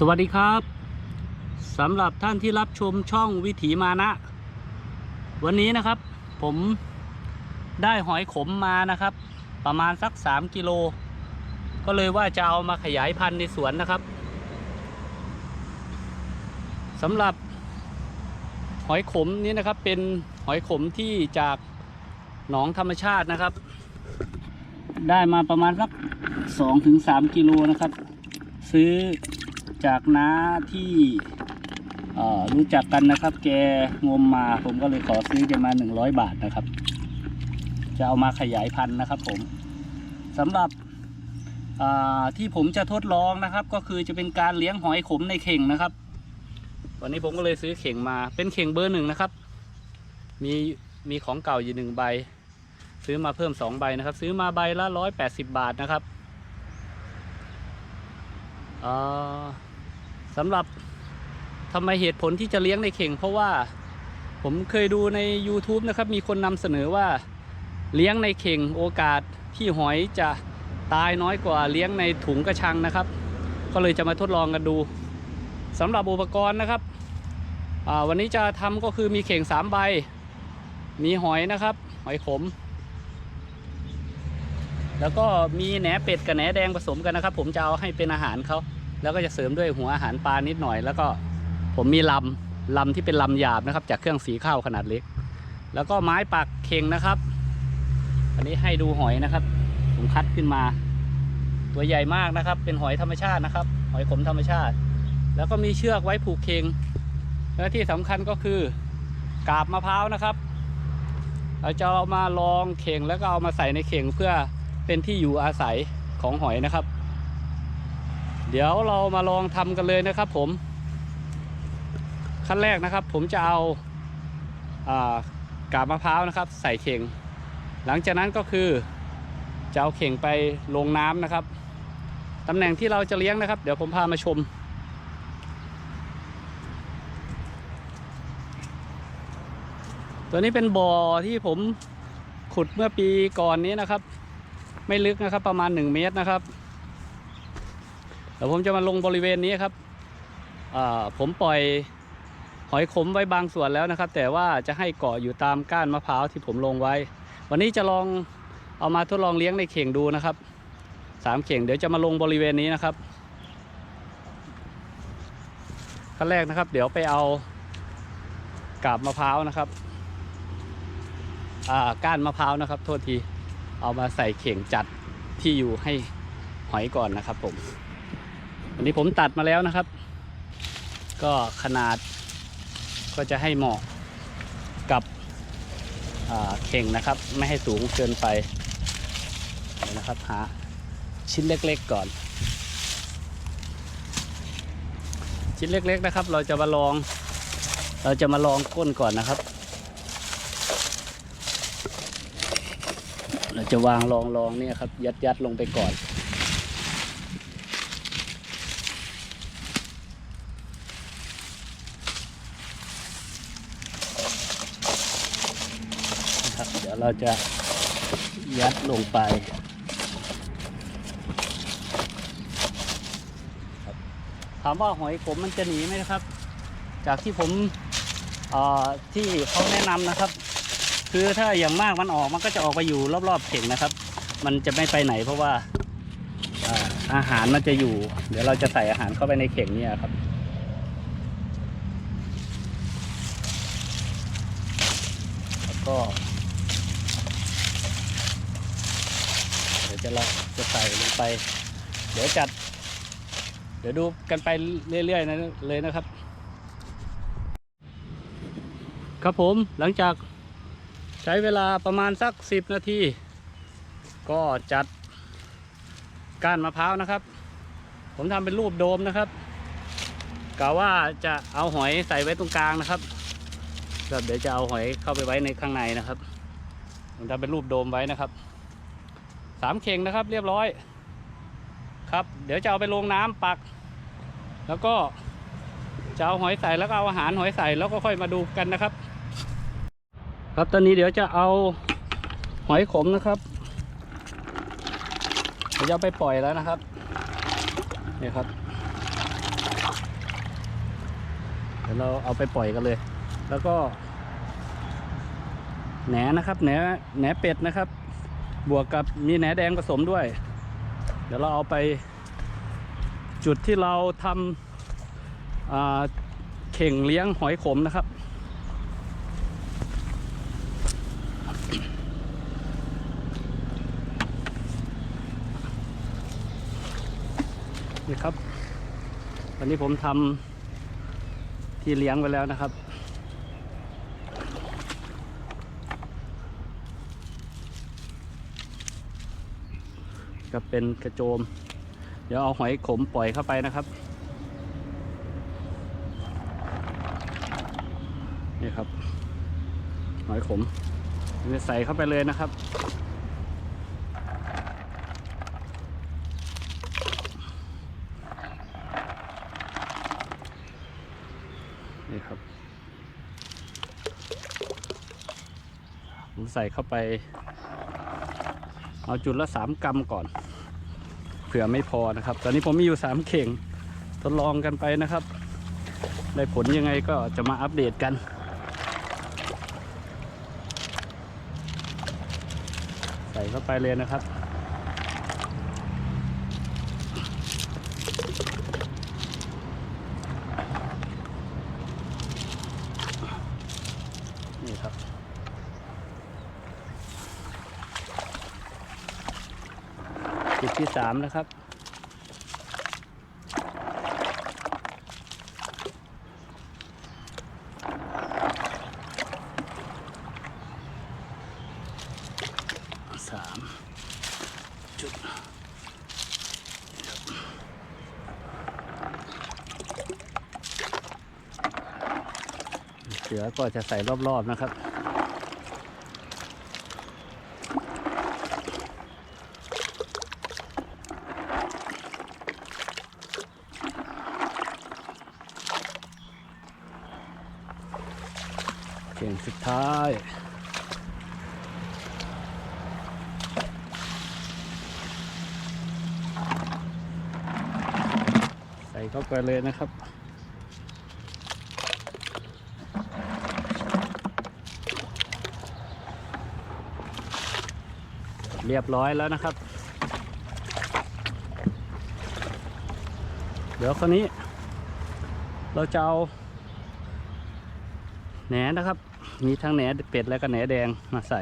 สวัสดีครับสำหรับท่านที่รับชมช่องวิถีมานะ วันนี้นะครับผมได้หอยขมมานะครับ ประมาณสัก 3 กิโล ก็เลยว่าจะเอามาขยายพันธุ์ในสวนนะครับสำหรับหอยขมนี้นะครับเป็นหอยขมที่จากหนองธรรมชาตินะครับ ได้มาประมาณสัก2-3กิโลนะครับ ซื้อ จากน้าที่รู้จักกันนะครับ แกงมมาผมก็เลยขอซื้อแกมา 100 บาทนะครับ จะเอามาขยายพันธุ์นะครับ ผมสำหรับที่ผมจะทดลองนะครับ ก็คือจะเป็นการเลี้ยงหอยขมในเข่งนะครับ วันนี้ผมก็เลยซื้อเข่งมาเป็นเข่งเบอร์หนึ่งนะครับ มีมีของเก่าอยู่หนึ่งใบ ซื้อมาเพิ่มสองใบนะครับ ซื้อมาใบละร้อยแปดสิบบาทนะครับอ่อ สำหรับทำไมเหตุผลที่จะเลี้ยงในเข่ง เพราะว่าผมเคยดูใน YouTube นะครับมีคนนำเสนอว่าเลี้ยงในเข่งโอกาสที่หอยจะตายน้อยกว่าเลี้ยงในถุงกระชังนะครับ ก็เลยจะมาทดลองกันดูสำหรับอุปกรณ์นะครับวันนี้จะทำก็คือมีเข่ง3ใบ มีหอยนะครับ หอยขม แล้วก็มีแหนเป็ดกับแหนแดงผสมกันนะครับ ผมจะเอาให้เป็นอาหารเขา แล้วก็จะเสริมด้วยหัวอาหารปลานิดหน่อย แล้วก็ผมมีลำลำที่เป็นลำหยาบนะครับ จากเครื่องสีข้าวขนาดเล็ก แล้วก็ไม้ปักเข่งนะครับ อันนี้ให้ดูหอยนะครับผมคัดขึ้นมา ตัวใหญ่มากนะครับ เป็นหอยธรรมชาตินะครับ หอยขมธรรมชาติ แล้วก็มีเชือกไว้ผูกเข่งและที่สำคัญก็คือกาบมะพร้าวนะครับ เราจะเอามาลองเข่งแล้วก็เอามาใส่ในเข่งเพื่อเป็นที่อยู่อาศัยของหอยนะครับ เดี๋ยวเรามาลองทำกันเลยนะครับผม ขั้นแรกนะครับ ผมจะเอาอากาบมะพร้าวนะครับ ใส่เข่ง หลังจากนั้นก็คือจะเอาเข่งไปลงน้ำนะครับตำแหน่งที่เราจะเลี้ยงนะครับ เดี๋ยวผมพามาชม ตัวนี้เป็นบ่อที่ผมขุดเมื่อปีก่อนนี้นะครับ ไม่ลึกนะครับประมาณ 1 เมตรนะครับ เดี๋ยวผมจะมาลงบริเวณนี้ครับผมปล่อยหอยขมไว้บางส่วนแล้วนะครับ แต่ว่าจะให้เกาะอยู่ตามก้านมะพร้าวที่ผมลงไว้ วันนี้จะลองเอามาทดลองเลี้ยงในเข่งดูนะครับสามเข่งเดี๋ยวจะมาลงบริเวณนี้นะครับขั้นแรกนะครับ เดี๋ยวไปเอากาบมะพร้าวนะครับก้านมะพร้าวนะครับ โทษทีเอามาใส่เข่งจัดที่อยู่ให้หอยก่อนนะครับผม อันนี้ผมตัดมาแล้วนะครับ ก็ขนาดก็จะให้เหมาะกับเข่งนะครับ ไม่ให้สูงเกินไปนะครับหาชิ้นเล็กๆก่อน ชิ้นเล็กๆนะครับ เราจะมาลอง เราจะมาลองก้นก่อนนะครับ เราจะวางรองรองเนี่ยครับยัดยัดลงไปก่อน นะครับ เดี๋ ยวเราจะยัดลงไปถามว่าหอยขมมันจะหนีไหมนะครับ จากที่ผมที่เขาแนะนำนะครับ คือถ้าอย่างมากมันออกมันก็จะออกไปอยู่รอบๆเข่งนะครับ มันจะไม่ไปไหนเพราะว่าอาหารมันจะอยู่ เดี๋ยวเราจะใส่อาหารเข้าไปในเข่งเนี่ยครับแล้วก็ เดี๋ยว จะเราจะใส่ลงไป เดี๋ยวจัด เดี๋ยวดูกันไปเรื่อยๆนะเลยนะครับ ครับผมหลังจากใช้เวลาประมาณสัก 10 นาที ก็จัดก้านมะพร้าวนะครับ ผมทำเป็นรูปโดมนะครับกะว่าจะเอาหอยใส่ไว้ตรงกลางนะครับแล้วเดี๋ยวจะเอาหอยเข้าไปไว้ในข้างในนะครับผมทำเป็นรูปโดมไว้นะครับ สามเข่งนะครับ เรียบร้อย ครับ เดี๋ยวจะเอาไปลงน้ำปัก แล้วก็จะเอาหอยใส่แล้วก็เอาอาหารหอยใส่แล้วก็ค่อยมาดูกันนะครับ ครับตอนนี้เดี๋ยวจะเอาหอยขมนะครับเดี๋ยวจะเอาไปปล่อยแล้วนะครับนี่ครับเดี๋ยวเราเอาไปปล่อยกันเลย แล้วก็แหนนะครับแหนแหนเป็ดนะครับ บวกกับมีแหนแดงผสมด้วย เดี๋ยวเราเอาไปจุดที่เราทำาเข่งเลี้ยงหอยขมนะครับ นี่ครับวันนี้ผมทำที่เลี้ยงไว้แล้วนะครับ ก็เป็นกระโจม เดี๋ยวเอาหอยขมปล่อยเข้าไปนะครับ นี่ครับ หอยขมจะใส่เข้าไปเลยนะครับนี่ครับผมใส่เข้าไป เอาจุดละสามกรัมก่อน เผื่อไม่พอนะครับ ตอนนี้ผมมีอยู่สามเข่งทดลองกันไปนะครับ ได้ผลยังไงก็จะมาอัปเดตกันใส่เข้าไปเลยนะครับ จุดที่สามนะครับ สามจุดเสือก็จะใส่รอบๆนะครับ เก่งสุดท้าย ใส่ เข้าไปเลยนะครับ เรียบร้อยแล้วนะครับ เดี๋ยวคราวนี้ เราจะเอาแหนนะครับ มีทั้งแหนเป็ดและก็แหนแดงมาใส่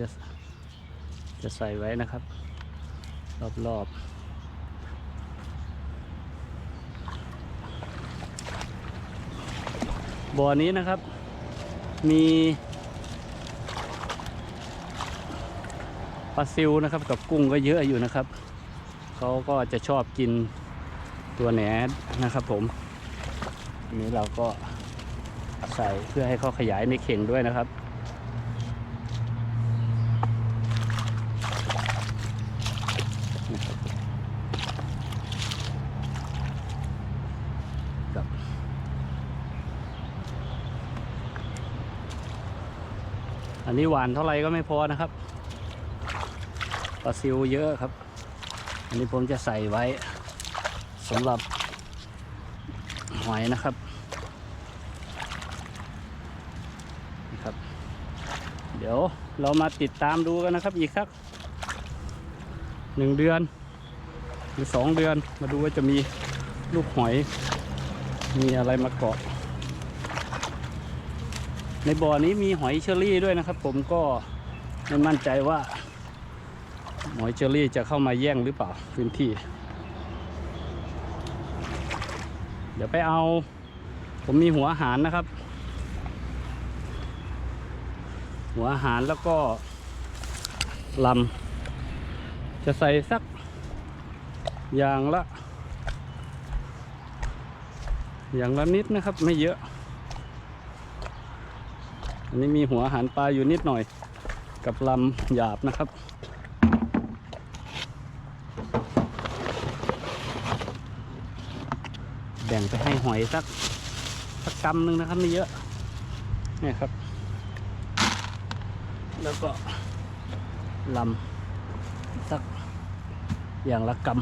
จะจะใส่ไว้นะครับ รอบๆบ่อนี้นะครับ มีปลาซิวนะครับกับกุ้งก็เยอะอยู่นะครับ เขาก็จะชอบกินตัวแหนนะครับผมอันนี้เราก็ใส่เพื่อให้เขาขยายในเข่งด้วยนะครับ ครับอันนี้หวานเท่าไรก็ไม่พอนะครับปลาซิวเยอะครับ อันนี้ผมจะใส่ไว้สำหรับหอยนะครับนี่ครับ เดี๋ยวเรามาติดตามดูกันนะครับ อีกสักหนึ่งเดือน หรือสองเดือนมาดูว่าจะมีลูกหอย มีอะไรมาเกาะ ในบ่อนี้มีหอยเชอรี่ด้วยนะครับ ผมก็ไม่มั่นใจว่าหอยเชอรี่จะเข้ามาแย่งหรือเปล่าพื้นที่ เดี๋ยวไปเอา ผมมีหัวอาหารนะครับ หัวอาหารแล้วก็ลำจะใส่สักอย่างละ อย่างละนิดนะครับไม่เยอะ อันนี้มีหัวอาหารปลาอยู่นิดหน่อย กับลำหยาบนะครับ แบ่งไปให้หอยสักสักกำหนึ่งนะครับไม่เยอะนี่ครับ แล้วก็ลำสักอย่างละกำ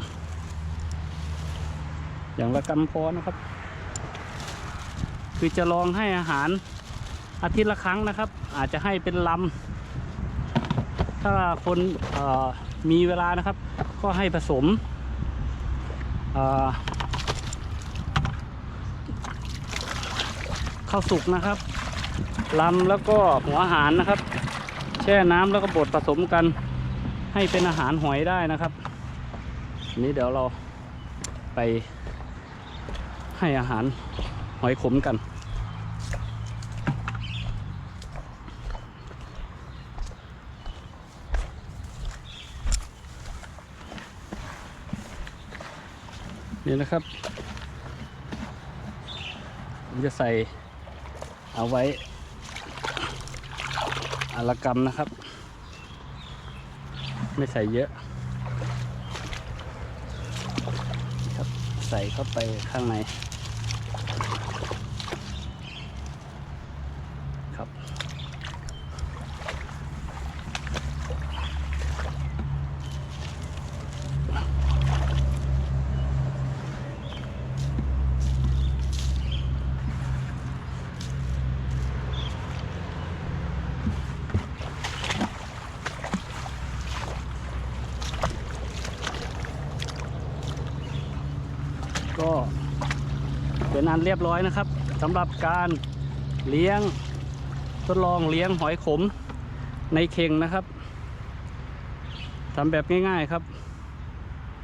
อย่างละกำพอนะครับ คือจะลองให้อาหารอาทิตย์ละครั้งนะครับ อาจจะให้เป็นลำถ้าคนมีเวลานะครับ ก็ให้ผสมข้าวสุกนะครับลำแล้วก็หัวอาหารนะครับ แช่น้ำแล้วก็บดผสมกัน ให้เป็นอาหารหอยได้นะครับนนี้เดี๋ยวเราไปให้อาหาร หอยขมกัน นี่นะครับ ผมจะใส่เอาไว้อาละกรรมนะครับ ไม่ใส่เยอะครับใส่เข้าไปข้างใน เป็นอันเรียบร้อยนะครับสำหรับการเลี้ยงทดลองเลี้ยงหอยขมในเข่งนะครับทำแบบง่ายๆครับ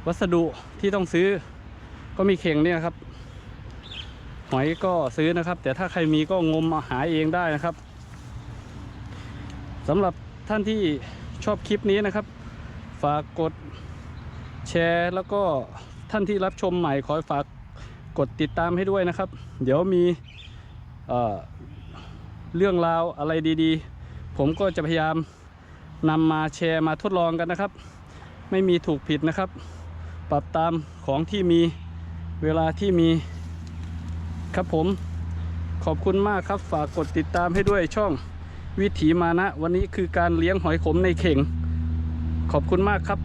วัสดุที่ต้องซื้อก็มีเข่งเนี่ยครับ หอยก็ซื้อนะครับ แต่ถ้าใครมีก็งมหาเองได้นะครับสำหรับท่านที่ชอบคลิปนี้นะครับ ฝากกดแชร์แล้วก็ท่านที่รับชมใหม่ขอฝาก กดติดตามให้ด้วยนะครับ เดี๋ยวมีเเรื่องราวอะไรดีๆ ผมก็จะพยายามนำมาแชร์มาทดลองกันนะครับ ไม่มีถูกผิดนะครับ ปรับตามของที่มีเวลาที่มีครับผมขอบคุณมากครับฝากกดติดตามให้ด้วยช่องวิถีมานะ วันนี้คือการเลี้ยงหอยขมในเข่ง ขอบคุณมากครับ